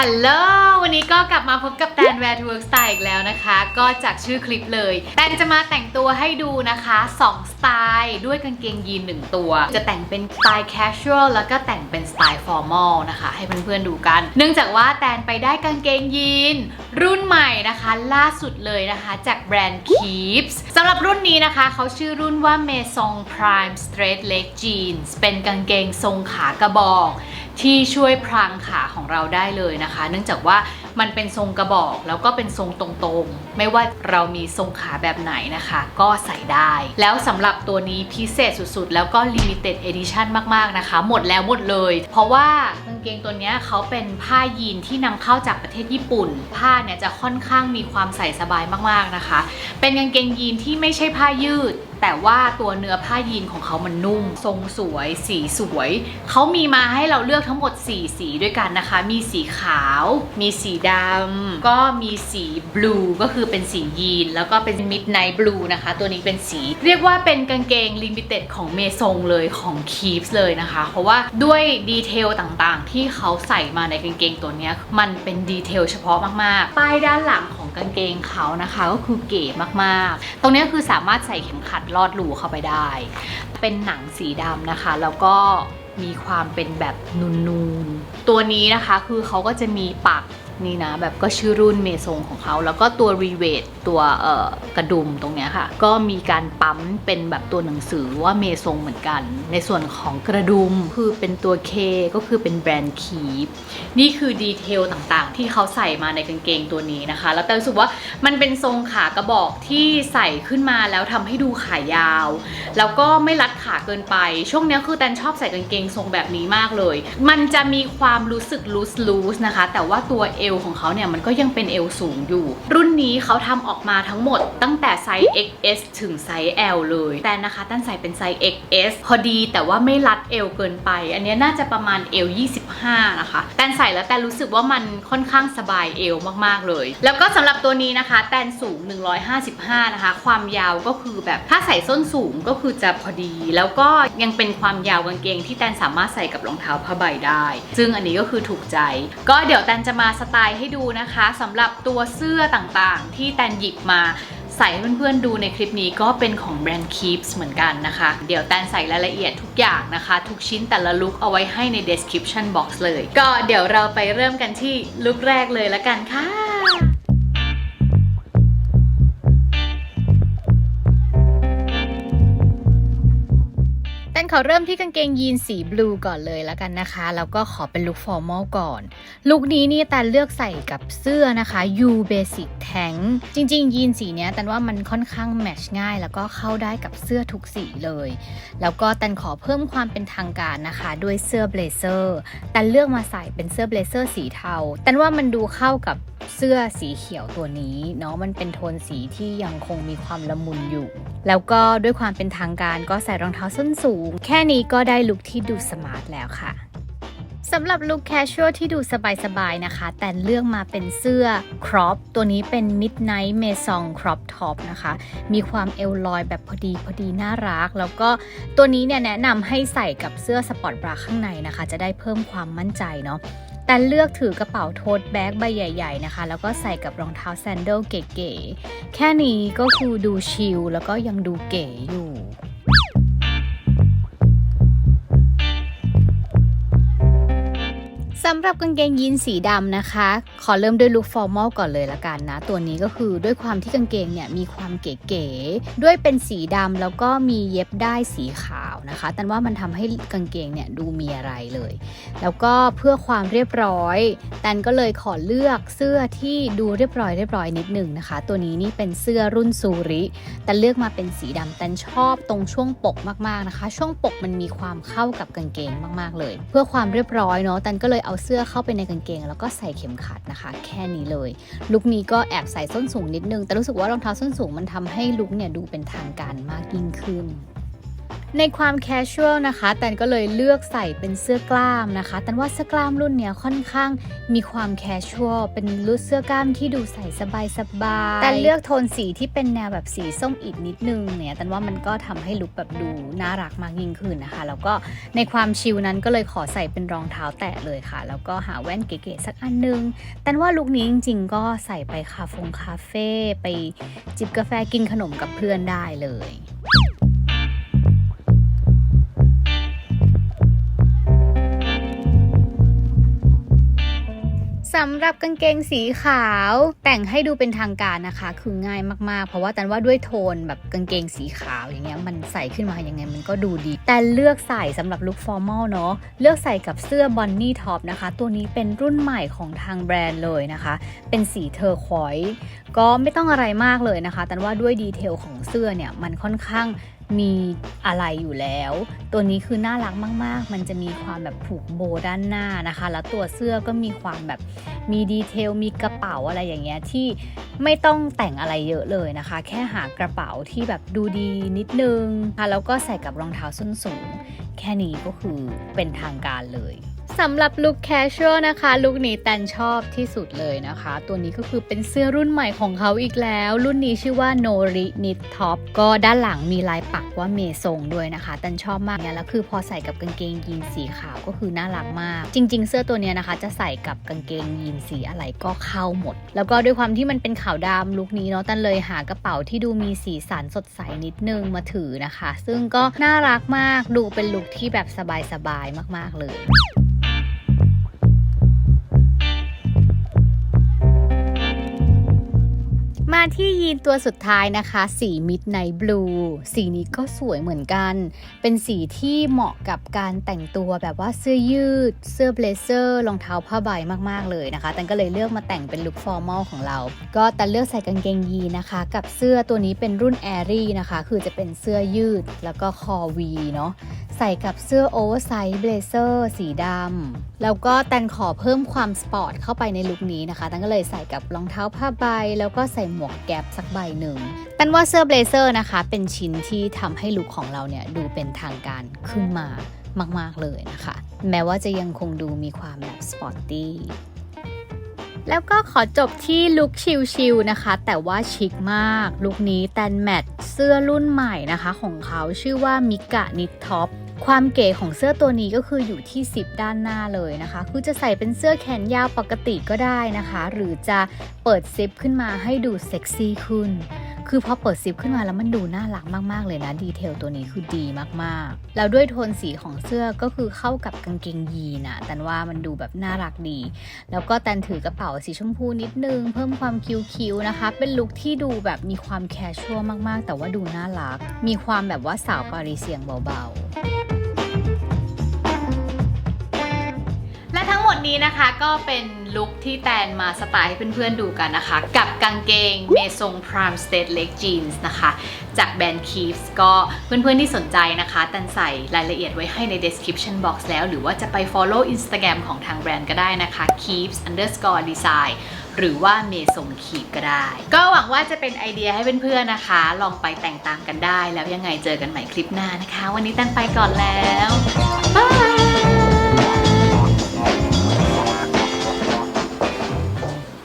ฮัลโหล วันนี้ก็กลับมาพบกับแตน Wear to Work Style อีกแล้วนะคะ ก็จากชื่อคลิปเลย แตนจะมาแต่งตัวให้ดูนะคะ 2 สไตล์ ด้วยกางเกงยีน1ตัว จะแต่งเป็นสไตล์ casual แล้วก็แต่งเป็นสไตล์ formal นะคะ ให้เพื่อนๆดูกัน เนื่องจากว่าแตนไปได้กางเกงยีน รุ่นใหม่นะคะ ล่าสุดเลยนะคะ จากแบรนด์ Keeps สำหรับรุ่นนี้นะคะเขาชื่อรุ่นว่า Maison Prime Straight Leg Jeans เป็นกางเกงทรงขากระบอก ที่ช่วยพรางขาของเราได้เลยนะคะ เนื่องจากว่ามันเป็นทรงกระบอกแล้วก็เป็นทรงตรงๆ ไม่ว่าเรามีทรงขาแบบไหนนะคะ ก็ใส่ได้ แล้วสำหรับตัวนี้พิเศษสุดๆ แล้วก็ limited edition มากๆนะคะ หมดแล้วหมดเลย เพราะว่ากางเกงตัวนี้เขาเป็นผ้ายีนที่นำเข้าจากประเทศญี่ปุ่น ผ้าเนี่ยจะค่อนข้างมีความใส่สบายมากๆนะคะ เป็นกางเกงยีนที่ไม่ใช่ผ้ายืด แต่ว่าตัวเนื้อผ้ายีนของเขามันนุ่ม ทรงสวย สีสวย เขามีมาให้เราเลือกทั้งหมด 4 สีด้วยกันนะคะ มีสีขาว มีสีดำ ก็มีสีบลูก็คือเป็นสียีน แล้วก็เป็นมิดไนท์บลูนะคะ ตัวนี้เป็นสี เรียกว่าเป็นกางเกงลิมิเต็ดของเมซงเลยของคีฟส์เลยนะคะ เพราะว่าด้วยดีเทลต่างๆ ที่เขาใส่มาในกางเกงตัวนี้มันเป็นดีเทลเฉพาะมากๆ ป้ายด้านหลังของ กางเกงเขานะคะก็คือเก๋มากๆ ตรงนี้คือสามารถใส่เข็มขัดลอดรูเข้าไปได้ เป็นหนังสีดำนะคะ แล้วก็มีความเป็นแบบนูนๆ ตัวนี้นะคะคือเขาก็จะมีปัก นี่นะแบบก็ชื่อรุ่นเมซงของเขา แล้วก็ตัวรีเวทตัวกระดุมตรงเนี้ยค่ะ ก็มีการปั๊มเป็นแบบตัวหนังสือว่าเมซงเหมือนกัน ในส่วนของกระดุมคือเป็นตัว K ก็คือเป็นแบรนด์คีปนี่คือดีเทลต่างๆ ที่เขาใส่มาในกางเกงตัวนี้นะคะ แล้วแต่รู้สึกว่ามันเป็นทรงขากระบอกที่ใส่ขึ้นมาแล้วทำให้ดูขายาว แล้วก็ไม่รัดขาเกินไป ช่วงเนี้ยคือแตนชอบใส่กางเกงทรงแบบนี้มากเลย มันจะมีความรู้สึกลูสลูสนะคะ แต่ว่าตัวเอวของเขาเนี่ยมันก็ยังเป็นเอวสูงอยู่ รุ่นนี้เขาทำออกมาทั้งหมดตั้งแต่ไซส์ XS ถึงไซส์ L เลย แต่นะคะตั้นใส่เป็นไซส์ XS พอดีแต่ว่าไม่รัดเอวเกินไป อันนี้น่าจะประมาณเอว25 นะคะ แตนใส่แล้วแตนรู้สึกว่ามันค่อนข้างสบายเอวมากๆเลย แล้วก็สำหรับตัวนี้นะคะ แตนสูง 155 นะคะ ความยาวก็คือแบบถ้าใส่ส้นสูงก็คือจะพอดี แล้วก็ยังเป็นความยาวกางเกงที่แตนสามารถใส่กับรองเท้าผ้าใบได้ ซึ่งอันนี้ก็คือถูกใจ ก็เดี๋ยวแตนจะมาสไตล์ให้ดูนะคะสำหรับตัวเสื้อต่างๆ ที่แตนหยิบมาใส่เพื่อนๆดูในคลิปนี้ก็เป็นของแบรนด์ Keeps เหมือนกันนะคะ เดี๋ยวแตนใส่รายละเอียดทุกอย่างนะคะ ทุกชิ้นแต่ละลุคเอาไว้ให้ใน description box เลย ก็เดี๋ยวเราไปเริ่มกันที่ลุคแรกเลยละกันค่ะ ขอเริ่มที่กางเกงยีนสีบลูก่อนเลยแล้วกันนะคะ แล้วก็ขอเป็นลุคฟอร์มอลก่อน ลุคนี้นี่แตนเลือกใส่กับเสื้อนะคะ U Basic Tank จริง ๆ ยีนสีเนี้ยแตนว่ามันค่อนข้างแมชง่าย แล้วก็เข้าได้กับเสื้อทุกสีเลย แล้วก็แตนขอเพิ่มความเป็นทางการนะคะ ด้วยเสื้อเบลเซอร์แตนเลือกมาใส่เป็นเสื้อเบลเซอร์สีเทาแตนว่ามันดูเข้ากับเสื้อสีเขียวตัวนี้เนาะมันเป็นโทนสีที่ยังคงมีความละมุนอยู่ แล้วก็ด้วยความเป็นทางการก็ใส่รองเท้าส้นสูงแค่นี้ก็ได้ลุคที่ดูสมาร์ทแล้วค่ะสำหรับลุคแคชชวลที่ดูสบายๆนะคะ แต่เลือกมาเป็นเสื้อครอปตัวนี้เป็น Midnight Maison Crop Top นะคะ มีความเอวลอยแบบพอดีพอดีน่ารัก แล้วก็ตัวนี้เนี่ยแนะนำให้ใส่กับเสื้อสปอร์ตบราข้างในนะคะ จะได้เพิ่มความมั่นใจเนาะแต่เลือกถือกระเป๋าโททแบ็กใบใหญ่ ๆนะคะ แล้วก็ใส่กับรองเท้าแซนเดิลเก๋ๆแค่นี้ก็คือดูชิลแล้วก็ยังดูเก๋อยู่ สำหรับกางเกงยีนสีดำนะคะ ขอเริ่มด้วยลุคฟอร์มอลก่อนเลยละกันนะ ตัวนี้ก็คือด้วยความที่กางเกงเนี่ยมีความเก๋ๆ ด้วยเป็นสีดำแล้วก็มีเย็บได้สีขาวนะคะ แต่ว่ามันทำให้กางเกงเนี่ยดูมีอะไรเลย แล้วก็เพื่อความเรียบร้อย แตนก็เลยขอเลือกเสื้อที่ดูเรียบร้อยเรียบร้อยนิดหนึ่งนะคะ ตัวนี้นี่เป็นเสื้อรุ่นซูริแต่เลือกมาเป็นสีดำแตนชอบตรงช่วงปกมากๆนะคะ ช่วงปกมันมีความเข้ากับกางเกงมากๆเลย เพื่อความเรียบร้อยเนาะแตนก็เลยเอาเสื้อเข้าไปในกางเกง แล้วก็ใส่เข็มขัดนะคะ แค่นี้เลย ลุคนี้ก็แอบใส่ส้นสูงนิดนึง แต่รู้สึกว่ารองเท้าส้นสูงมันทำให้ลุคเนี่ยดูเป็นทางการมากยิ่งขึ้น ในความแคชชวลนะคะแตนก็เลยเลือกใส่เป็นเสื้อกล้ามนะคะแตนว่าเสื้อกล้ามรุ่นเนี้ยค่อนข้างมีความแคชชวลเป็นรุ่นเสื้อกล้ามที่ดูใส่สบายสบายแต่เลือกโทนสีที่เป็นแนวแบบสีส้มอิดนิดนึงเนี่ยแตนว่ามันก็ทำให้ลุคแบบดูน่ารักมากยิ่งขึ้นนะคะ แล้วก็ในความชิลนั้นก็เลยขอใส่เป็นรองเท้าแตะเลยค่ะ แล้วก็หาแว่นเก๋ๆสักอันนึงแตนว่าลุคนี้จริง ๆ ก็ใส่ไปคาเฟงคาเฟ่ไปจิบกาแฟกินขนมกับเพื่อนได้เลย สำหรับกางเกงสีขาว แต่งให้ดูเป็นทางการนะคะ คือง่ายมากๆ เพราะว่าแต่ว่าด้วยโทนแบบกางเกงสีขาวอย่างเงี้ยมันใส่ขึ้นมายังไงมันก็ดูดี แต่เลือกใส่สำหรับลุคฟอร์มอลเนาะเลือกใส่กับเสื้อบอนนี่ท็อปนะคะ ตัวนี้เป็นรุ่นใหม่ของทางแบรนด์เลยนะคะ เป็นสีเทอร์ควอยส์ก็ไม่ต้องอะไรมากเลยนะคะแต่ว่าด้วยดีเทลของเสื้อเนี่ยมันค่อนข้าง มีอะไรอยู่แล้ว ตัวนี้คือน่ารักมาก ๆ มันจะมีความแบบผูกโบด้านหน้านะคะ แล้วตัวเสื้อก็มีความแบบมีดีเทล มีกระเป๋าอะไรอย่างเงี้ยที่ไม่ต้องแต่งอะไรเยอะเลยนะคะ แค่หากระเป๋าที่แบบดูดีนิดนึงค่ะแล้วก็ใส่กับรองเท้าส้นสูง แค่นี้ก็คือเป็นทางการเลย สำหรับลุคแคชชวลนะคะลุคนี้แตนชอบที่สุดเลยนะคะ ตัวนี้ก็คือเป็นเสื้อรุ่นใหม่ของเขาอีกแล้ว รุ่นนี้ชื่อว่า Nori Knit Top ก็ด้านหลังมีลายปักว่าเมซงด้วยนะคะแตนชอบมากเนี่ยแล้วคือพอใส่กับกางเกงยีนสีขาวก็คือน่ารักมาก จริง ๆ เสื้อตัวเนี้ยนะคะจะใส่กับกางเกงยีนสีอะไรก็เข้าหมด แล้วก็ด้วยความที่มันเป็นขาวดำลุคนี้เนาะแตนเลยหากระเป๋าที่ดูมีสีสันสดใสนิดนึงมาถือนะคะ ซึ่งก็น่ารักมากดูเป็นลุคที่แบบสบายๆมาก ๆเลย ที่ยีนตัวสุดท้ายนะคะ สี Midnight Blue สีนี้ก็สวยเหมือนกัน เป็นสีที่เหมาะกับการแต่งตัวแบบว่าเสื้อยืด เสื้อเบลเซอร์รองเท้าผ้าใบมากๆเลยนะคะแต่ก็เลยเลือกมาแต่งเป็นลุคฟอร์มอลของเรา ก็แต่เลือกใส่กางเกงยีนนะคะ กับเสื้อตัวนี้เป็นรุ่น a อรี่นะคะ คือจะเป็นเสื้อยืดแล้วก็คอวีเนาะ ใส่กับเสื้อโอเวอร์ไซส์เบลเซอร์สีดำแล้วก็แตนขอเพิ่มความสปอร์ตเข้าไปในลุคนี้นะคะแตนก็เลยใส่กับรองเท้าผ้าใบ แล้วก็ใส่หมวกแก๊ปสักใบหนึ่งแตนว่าเสื้อเบลเซอร์นะคะ เป็นชิ้นที่ทำให้ลุคของเราเนี่ยดูเป็นทางการขึ้นมามาก ๆ เลยนะคะ แม้ว่าจะยังคงดูมีความแบบสปอร์ตตี้แล้วก็ขอจบที่ลุคชิลๆนะคะ แต่ว่าชิคมาก ลุคนี้แตนแมทเสื้อรุ่นใหม่นะคะของเขาชื่อว่ามิกะนิ t ท็อป ความเก๋ของเสื้อตัวนี้ก็คืออยู่ที่10ด้านหน้าเลยนะคะ คือจะใส่เป็นเสื้อแขนยาวปกติก็ได้นะคะ หรือจะเปิดซิปขึ้นมาให้ดูเซ็กซี่ขึ้น คือพอเปิดซิปขึ้นมาแล้วมันดูน่ารักมากๆเลยนะ ดีเทลตัวนี้คือดีมากๆ แล้วด้วยโทนสีของเสื้อก็คือเข้ากับกางเกงยีนอะแต่ว่ามันดูแบบน่ารักดี แล้วก็แตนถือกระเป๋าสีชมพูนิดนึง เพิ่มความคิ้วๆนะคะ เป็นลุคที่ดูแบบมีความแคชชวลมากๆ แต่ว่าดูน่ารัก มีความแบบว่าสาวปารีเซียงเบาๆ นี้นะคะก็เป็นลุคที่แตนมาสไตล์ให้เพื่อนๆดูกันนะคะ กับกางเกงเมซง Prime State Leg Jeans นะคะ จากแบรนด์ Keeps ก็เพื่อนๆที่สนใจนะคะแตนใส่รายละเอียดไว้ให้ใน description box แล้ว หรือว่าจะไป follow Instagram ของทางแบรนด์ก็ได้นะคะ Keeps underscore design หรือว่าเมซงคีบก็ได้ ก็หวังว่าจะเป็นไอเดียให้เพื่อนๆนะคะ ลองไปแต่งตามกันได้ แล้วยังไงเจอกันใหม่คลิปหน้านะคะ วันนี้แตนไปก่อนแล้ว บาย